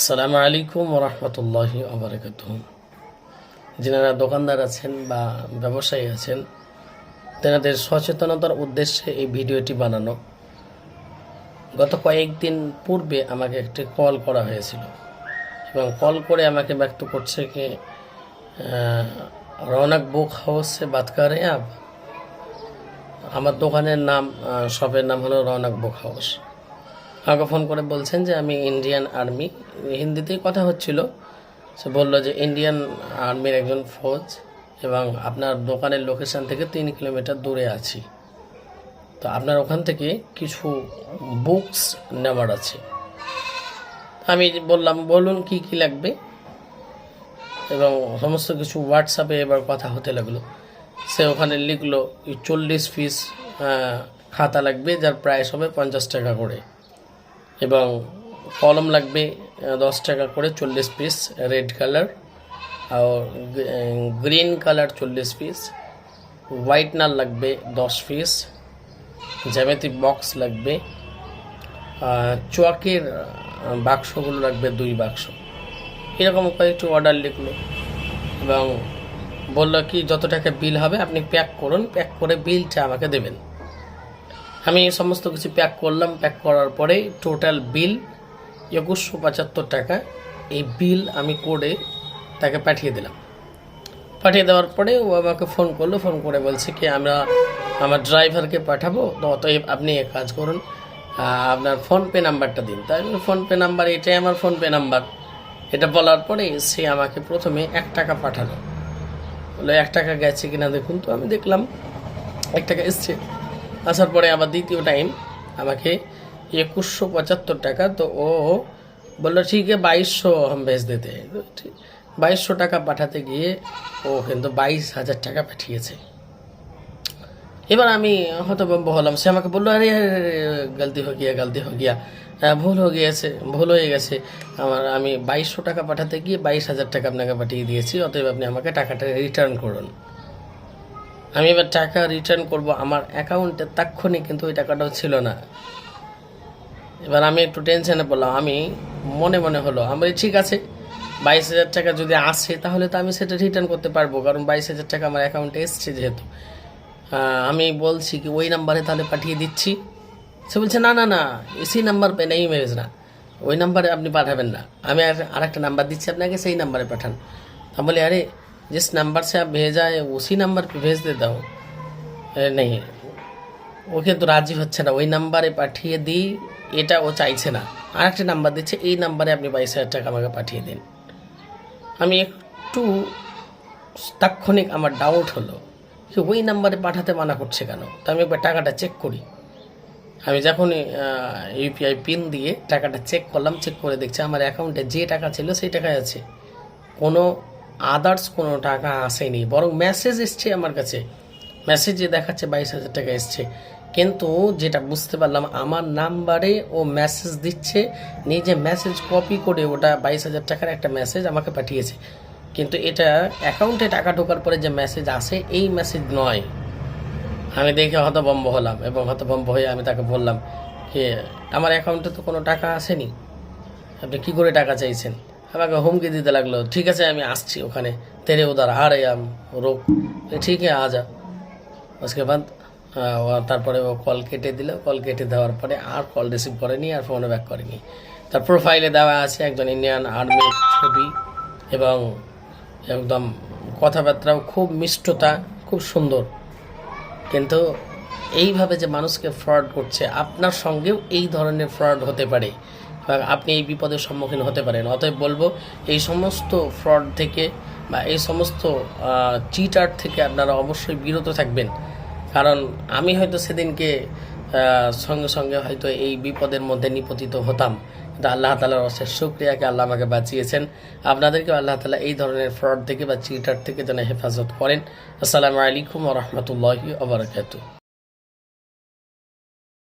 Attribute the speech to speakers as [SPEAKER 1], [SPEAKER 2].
[SPEAKER 1] আসসালামু আলাইকুম রহমতুল্লাহ আবরকাত যিনারা দোকানদার আছেন বা ব্যবসায়ী আছেন, তেনাদের সচেতনতার উদ্দেশ্যে এই ভিডিওটি বানানো। গত কয়েকদিন পূর্বে আমাকে একটি কল করা হয়েছিল এবং কল করে আমাকে ব্যক্ত করছে কি রৌনক বুক হাউসে বাত কর আমার দোকানের নাম শপের নাম হলো রৌনক বুক হাউস। আমাকে ফোন করে বলছেন যে আমি ইন্ডিয়ান আর্মি। হিন্দিতেই কথা হচ্ছিল। সে বলল যে ইন্ডিয়ান আর্মির একজন ফৌজ এবং আপনার দোকানের লোকেশন থেকে তিন কিলোমিটার দূরে আছি। তো আপনার ওখান থেকে কিছু বুকস নেওয়ার আছে। আমি বললাম, বলুন কি কি লাগবে? এবং সমস্ত কিছু হোয়াটসঅ্যাপে এবার কথা হতে লাগল। সে ওখানে লিখলো, চল্লিশ পিস খাতা লাগবে, যার প্রাইস হবে পঞ্চাশ টাকা করে। এবং কলম লাগবে দশ টাকা করে চল্লিশ পিস রেড কালার আর গ্রিন কালার চল্লিশ পিস হোয়াইটনার লাগবে দশ পিস জ্যামিতি বক্স লাগবে চকের বাক্সগুলো লাগবে দুই বাক্স। এরকম কয়েকটি অর্ডার লিখলো এবং বলল কি, যত টাকা বিল হবে আপনি প্যাক করুন প্যাক করে বিলটা আমাকে দেবেন। আমি সমস্ত কিছু প্যাক করলাম প্যাক করার পরে টোটাল বিল একুশশো পঁচাত্তর টাকা। এই বিল আমি করে তাকে পাঠিয়ে দিলাম। পাঠিয়ে দেওয়ার পরে ও আমাকে ফোন করল ফোন করে বলছে কি, আমরা আমার ড্রাইভারকে পাঠাবো, তো অতএব আপনি এক কাজ করুন আপনার ফোনপে নাম্বারটা দিন। তাই ফোনপে নাম্বার এটাই আমার ফোনপে নাম্বার এটা বলার পরে সে আমাকে প্রথমে এক টাকা পাঠালো। বলে, এক টাকা গেছে কিনা দেখুন তো। আমি দেখলাম, এক টাকা এসছে। আসার পরে আবার দ্বিতীয় টাইম আমাকে একুশশো পঁচাত্তর টাকা, তো ও বলল, ঠিক বাইশশো হাম ভেজ দিতে। বাইশশো টাকা পাঠাতে গিয়ে ও কিন্তু বাইশ হাজার টাকা পাঠিয়েছে। এবার আমি হতভম্ব হলাম। সে আমাকে বলল, আরে গালতি হয়ে গিয়া, গালতি হয়ে গিয়া। ভুল হয়ে গিয়েছে, ভুল হয়ে গেছে। আমার, আমি বাইশশো টাকা পাঠাতে গিয়ে বাইশ হাজার টাকা আপনাকে পাঠিয়ে দিয়েছি, অতএব আপনি আমাকে টাকাটা রিটার্ন করুন। আমি এবার টাকা রিটার্ন করব আমার অ্যাকাউন্টে তাৎক্ষণিক কিন্তু ওই টাকাটাও ছিল না। এবার আমি একটু টেনশনে পড়লাম। আমি মনে মনে হলো, আমি ঠিক আছে, বাইশ হাজার টাকা যদি আসে, তাহলে তো আমি সেটা রিটার্ন করতে পারব। কারণ বাইশ হাজার টাকা আমার অ্যাকাউন্টে এসছে যেহেতু। আমি বলছি কি, ওই নাম্বারে তাহলে পাঠিয়ে দিচ্ছি। সে বলছে, না না না ইসি নাম্বার পে নেই মেরেজ না। ওই নাম্বারে আপনি পাঠাবেন না। আমি আর একটা নাম্বার দিচ্ছি, আপনাকে সেই নাম্বারে পাঠান। আমি বলি, আরে जिस नंबर से आप भेजा है उसी नंबर पे भेज देता हूँ अरे नहीं ওকে তো রাজি হচ্ছে না ওই নাম্বারে পাঠিয়ে দিই এটা ও চাইছে না আর একটা নাম্বার দিচ্ছে এই নাম্বারে আপনি বাইশ হাজার টাকা আমাকে পাঠিয়ে দিন আমি একটু তাৎক্ষণিক আমার ডাউট হলো যে ওই নাম্বারে পাঠাতে মানা করছে কেন তো আমি একবার টাকাটা চেক করি আমি যখন ইউপিআই পিন দিয়ে টাকাটা চেক করলাম চেক করে দেখছি আমার অ্যাকাউন্টে যে টাকা ছিল সেই টাকায় আছে কোনো আদার্স কোনো টাকা আসেনি, বরং মেসেজ এসছে আমার কাছে। মেসেজে দেখাচ্ছে বাইশ হাজার টাকা এসছে। কিন্তু যেটা বুঝতে পারলাম, আমার নাম্বারে ও মেসেজ দিচ্ছে, নিজে মেসেজ কপি করে ওটা বাইশ হাজার টাকার একটা মেসেজ আমাকে পাঠিয়েছে। কিন্তু এটা অ্যাকাউন্টে টাকা ঢোকার পরে যে মেসেজ আসে, এই মেসেজ নয়। আমি দেখে হতভম্ব হলাম এবং হতভম্ব হয়ে আমি তাকে বললাম যে আমার অ্যাকাউন্টে তো কোনো টাকা আসেনি? আপনি কি করে টাকা চাইছেন? আমাকে হুমকি দিতে লাগল, ঠিক আছে, আমি আসছি ওখানে। তেরে উদার আর আম রোগ। ঠিক আছে আ আজকে বাদ তারপরে ও কল কেটে দিল। কল কেটে দেওয়ার পরে আর কল রিসিভ করেনি আর ফোনও ব্যাক করেনি। তার প্রোফাইলে দেওয়া আছে একজন ইন্ডিয়ান আর্মির ছবি এবং একদম কথাবার্তাও খুব মিষ্টতা, খুব সুন্দর। কিন্তু এইভাবে যে মানুষকে ফ্রড করছে, আপনার সঙ্গেও এই ধরনের ফ্রড হতে পারে। আপনি এই বিপদের সম্মুখীন হতে পারেন। অতএব বলব, এই সমস্ত ফ্রড থেকে বা এই সমস্ত চিটার থেকে আপনারা অবশ্যই বিরত থাকবেন। কারণ আমি হয়তো সেদিনকে সঙ্গে সঙ্গে হয়তো এই বিপদের মধ্যে নিপতিত হতাম। কিন্তু আল্লাহ তালার অশেষ শুক্রিয়াকে আল্লাহ আমাকে বাঁচিয়েছেন। আপনাদেরকে আল্লাহ তালা এই ধরনের ফ্রড থেকে বা চিটার থেকে যেন হেফাজত করেন। আসসালামু আলাইকুম রহমতুল্লাহি আবরকাতু